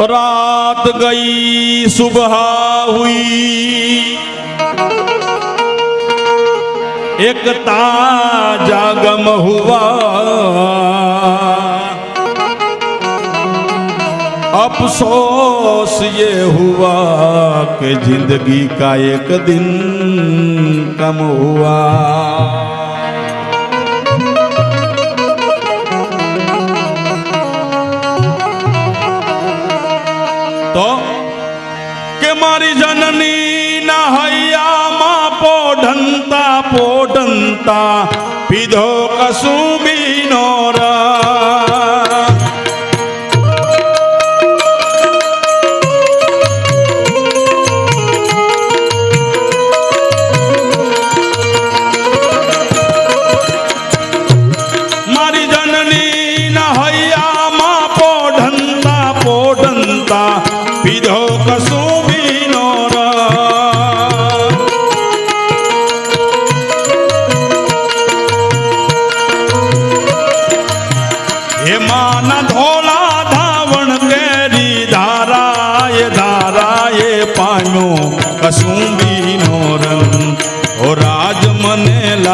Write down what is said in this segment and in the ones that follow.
रात गई, सुबह हुई। एक ताज़ा गम हुआ। अफसोस ये हुआ कि ज़िंदगी का एक दिन कम हुआ। પોઢંતા પીધો કસુબીનો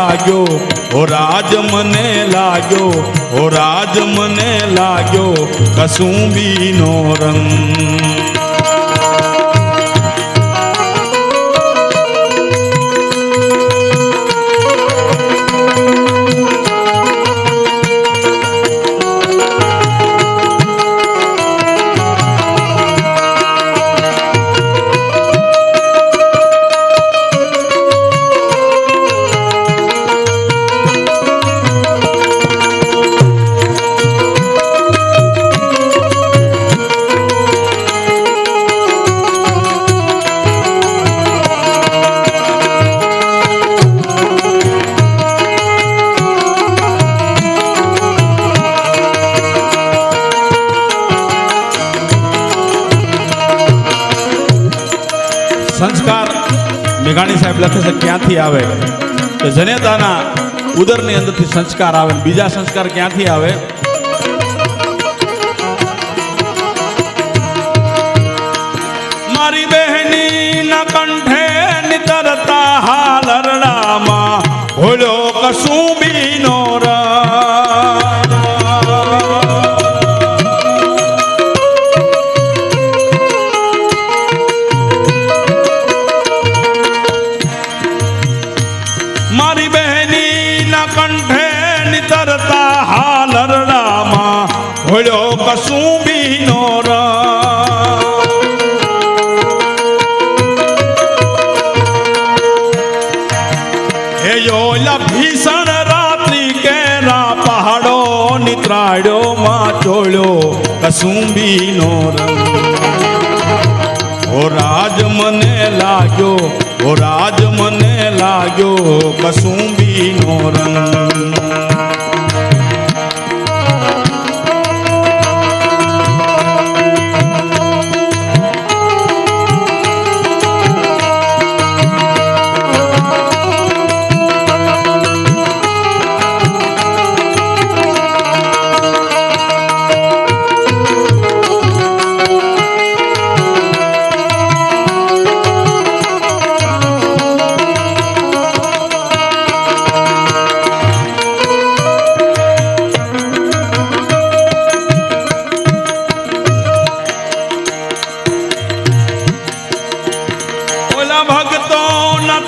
લાગ્યો ઓ રાજ મને લાગ્યો ઓ રાજ મને લાગ્યો કસુંબીનો રંગ. સંસ્કાર મેઘાણી સાહેબ લખે છે, ક્યાંથી આવે? તો જનેતાના ઉદરની અંદરથી સંસ્કાર આવે બીજા સંસ્કાર ક્યાંથી આવે? નિત્રાડ્યો માં ચોળ્યો કસુંબીનો રંગ. ઓ રાજ મને લાગ્યો, ઓ રાજ મને લાગ્યો કસુંબીનો રંગ.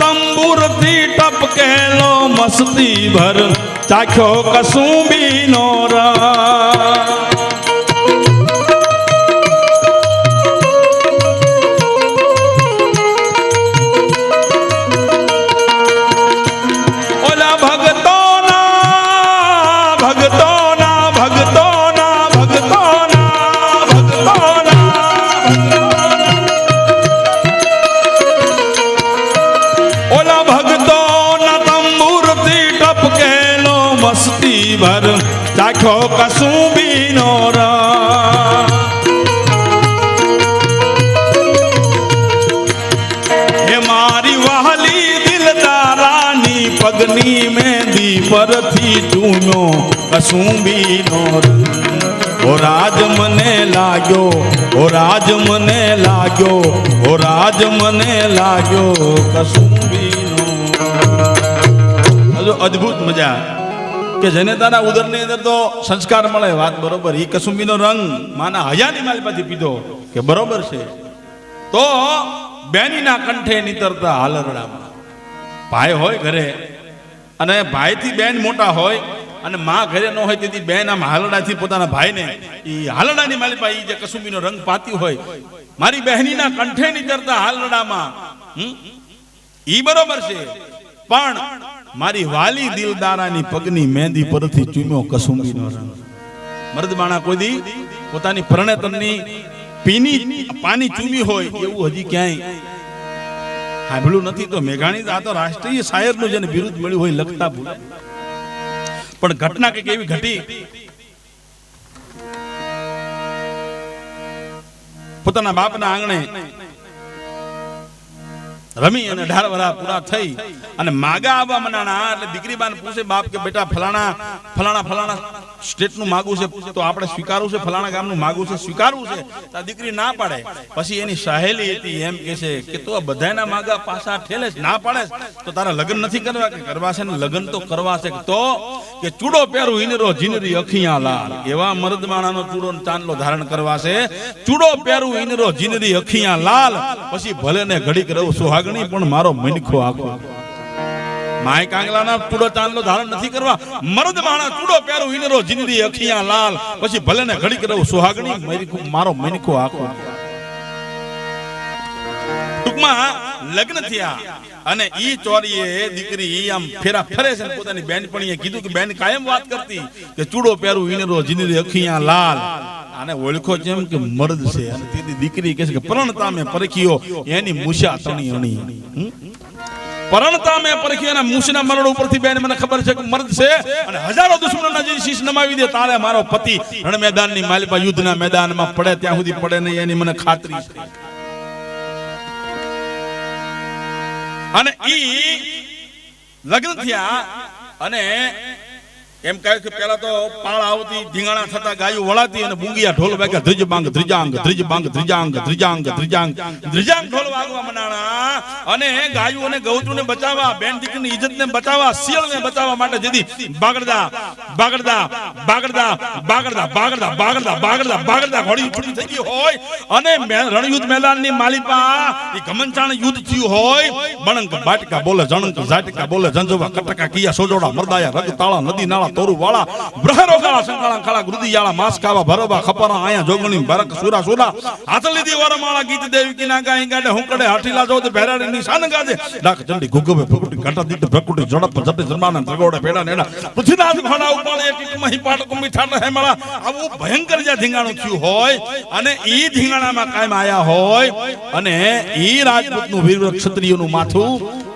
ના તંબુરથી ટપકેલો મસ્તી ભર ચાખ્યો કસુંબીનો રા પગની મેંદી પરથી ચૂનો કસુંબીનો ઓ રાજ મને લાગ્યો ઓ રાજ મને લાગ્યો ઓ રાજ મને લાગ્યો કસુંબીનો હજુ અદ્ભુત મજા કે જેને તારા ઉદરની અંદર તો સંસ્કાર મળે, વાત બરોબર. એ કસુંબીનો રંગ માના હયાની માલપાથી પીધો કે બરોબર છે. તો બેનીના કંઠે નીતરતા હાલરડામાં. ભાઈ હોય ઘરે અને ભાઈથી બેન મોટા હોય અને માં ઘરે ન હોય તેથી બેન આમ હાલડાથી પોતાના ભાઈને એ હાલડાની માલિપા એ જે કસુંબીનો રંગ પાતી હોય, મારી બહેનીના કંઠે નીતરતા હાલડામાં હમ? ઈ બરોબર છે. પણ મારી વાલી દિલદારાની પગની મહેંદી પરથી ચૂમ્યો કસુંબીનો રંગ. મર્દબાણા કોઈ પોતાની પરણેતરની પીની પાની ચૂમી હોય એવું હજી ક્યાંય સાંભળ્યું નથી તો મેઘાણી આ તો રાષ્ટ્રીય શાયરનું જેને બિરુદ મળ્યું હોય લખતા ભૂલ. પણ ઘટના કંઈક એવી ઘટી. પોતાના બાપના આંગણે રમી અને અઢાર વરા પૂરા થઈ. અને માગા આવવા મનાણા એટલે દીકરી બાન પૂછે બાપ કે બેટા ફલાણા ફલાણા ફલાણા સ્ટેટનું માગવું છે, તો આપણે સ્વીકારવું છે, ફલાણા ગામનું માગવું છે, સ્વીકારવું છે, તો દીકરી ના પાડે. પછી એની સહેલી હતી, એમ કે છે કે તું આ બધાના માગા પાછા ઠેલે ના પાડે તો તારા લગ્ન નથી કરવા કે કરવા છે ને? લગ્ન તો કરવા છે તો કે ચૂડો પહેરું ઇનરો જીનરી અખિયા લાલ એવા મર્દમાણાનો ચૂડો ને ચાંદલો ધારણ કરવા છે ચૂડો પહેરું ઇનરો જીનરી અખિયા લાલ પછી ભલે ને ઘડીક રહું સુહાગણી, પણ મારો મનખો આખો. માય કાંગલાના ચૂડો ચાંદલો ધારણ નથી કરવા. મરદ માણા ચૂડો પહેરું ઈનરો જીનરી અખિયા લાલ. પછી ભલે ને ઘડી કરો સુહાગણી મનખો- મારો મનખો આખો. ટૂંકમાં લગ્ન થયા અને ઈ ચોરીએ દીકરી આમ ફેરા ફરે છે પોતાની બેનપણીએ કીધું કે બેન કાયમ વાત કરતી કે ચૂડો પહેરું ઈનરો જીનરી અખિયા લાલ. આને ઓળખો જેમ કે મર્દ છે. અને તેથી દીકરી કહે છે કે પરણતા મેં પરખીયો એની મુશા તણી અણી? પરણતા મેં પરખી અને મૂછના મરણ ઉપરથી બેન મને ખબર છે કે મર્દ છે અને હજારો દુશ્મનોના જે શીશ નમાવી દે, તારે મારો પતિ રણ મેદાનની માલિપા યુદ્ધના મેદાનમાં પડે, ત્યાં સુધી પડે નહીં, એની મને ખાતરી છે. અને ઈ લગ્ન થયા અને એમ કહે કે પેલા તો પાળ આવતી, ધીંગાણા થતા ગાયું વળાતી અને બુંગિયા ઢોલ વાગ્યા ધ્રજ બાંગ ધ્રજાંગ ધ્રજ બાંગ ધ્રજાંગ ધ્રજાંગ ધ્રજાંગ ધ્રજાંગ ઢોલ વાગવા મનાણા. અને ગાયું અને ગૌચુને બચાવવા, બેન દીકરીની ઇજ્જતને બચાવવા, શિયળને બચાવવા માટે જેથી બાગડદા બાગડદા બાગડદા બાગડદા બાગડદા બાગડદા બાગડદા બાગડદા, ઘોડી છૂટી થઈ ગઈ હોય. અને રણયુદ્ધ મેદાનની માલિપા, એ ઘમનચાણ યુદ્ધ થયું હોય. બણંક, બાટકા બોલે, જણંક, ઝાટકા બોલે જંજવા કટકા, કિયા સોજોડા મરદાયા રગ તાળા નદી, નાળા તોરુ વાળા બ્રહરો કાળા સંકાળા કાળા ગુરુદી યાળા માસ કાવા ભરોબા, ખપરા, આયા જોગણી ભરક સુરા સુરા. હાથ લીધી વરમાળા, ગીત દેવી કિના ગાઈ ગાડે હુંકડે હાઠીલા જો તે ભેરાડી ની સાન ગાજે. ડાક ચંડી ગુગવે ફુકટી ઘટા દીટ ભકુટી ઝડપ ઝડપ જરમાના ત્રગોડે પેડા નેડા. પૃથ્વીનાથ ઘોડા ઉપાડે એક એક મહી પાટ કુંભી ઠાઠ હેમળા આવું ભયંકર જે ધીંગાણું થયું હોય, અને ઈ ધીંગાણામાં કાયમ આયા હોય, અને ઈ રાજપૂતનું વીર ક્ષત્રિયનું માથું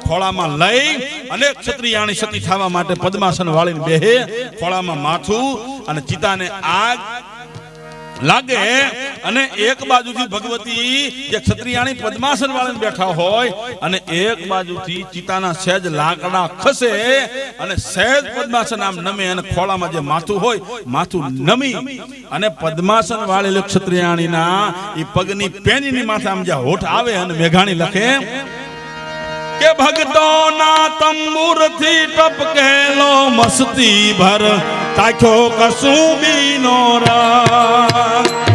ખોળામાં લઈ અને ક્ષત્રિયાણી સતી થવા માટે પદ્માસન વાળીને બેહે, ખોળામાં માથું અને ચિતાને આગ લાગે અને એક બાજુથી ભગવતી જે ક્ષત્રિયાણી પદ્માસન વાળીને બેઠા હોય અને એક બાજુથી ચિતાના સહેજ લાકડા ખસે અને સહેજ પદ્માસન આમ નમે અને ખોળામાં જે માથું હોય, માથું નમી અને પદ્માસન વાળેલી ક્ષત્રિયાણીના એ પગની પેનીની માથે આમ જે હોઠ આવે અને મેઘાણી લખે કે ભક્તોના તંબુરથી ટપકેલો મસ્તી ભર. તાખ્યો કસુંબીનો રાગ.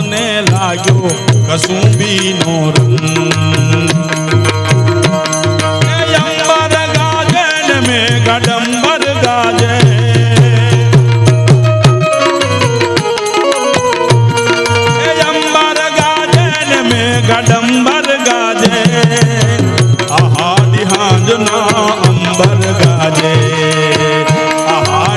મને લાગ્યો, કશું બી નો અંબર ગાજન મેં ગડંબર ગાજે અંબર ગાજન મેં ગડંબર ગાજે આહા દિહાંજ ના અંબર ગાજે આહા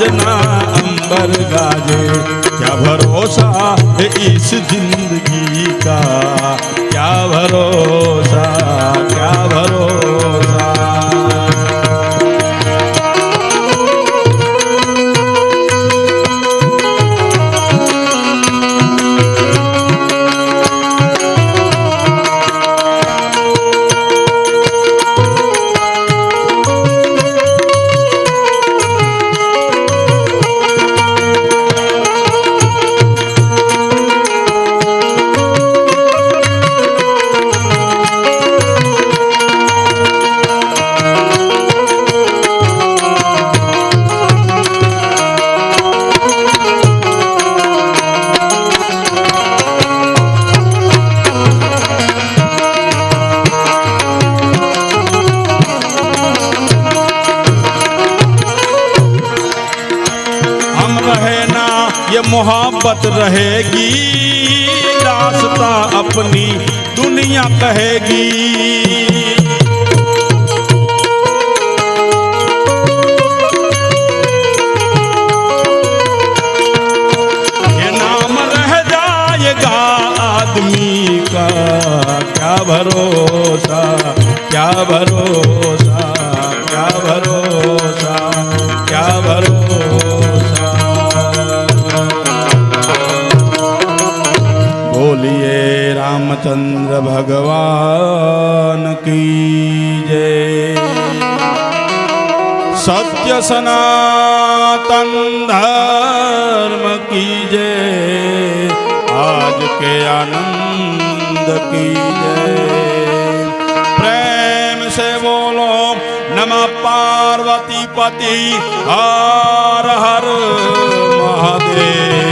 ना अंबर ગાજે क्या भरोसा है इस दिन मोहब्बत रहेगी रास्ता अपनी दुनिया कहेगी सत्य सनातन धर्म की जय आज के आनंद की जय प्रेम से बोलो नम पार्वती पति हर हर महादेव।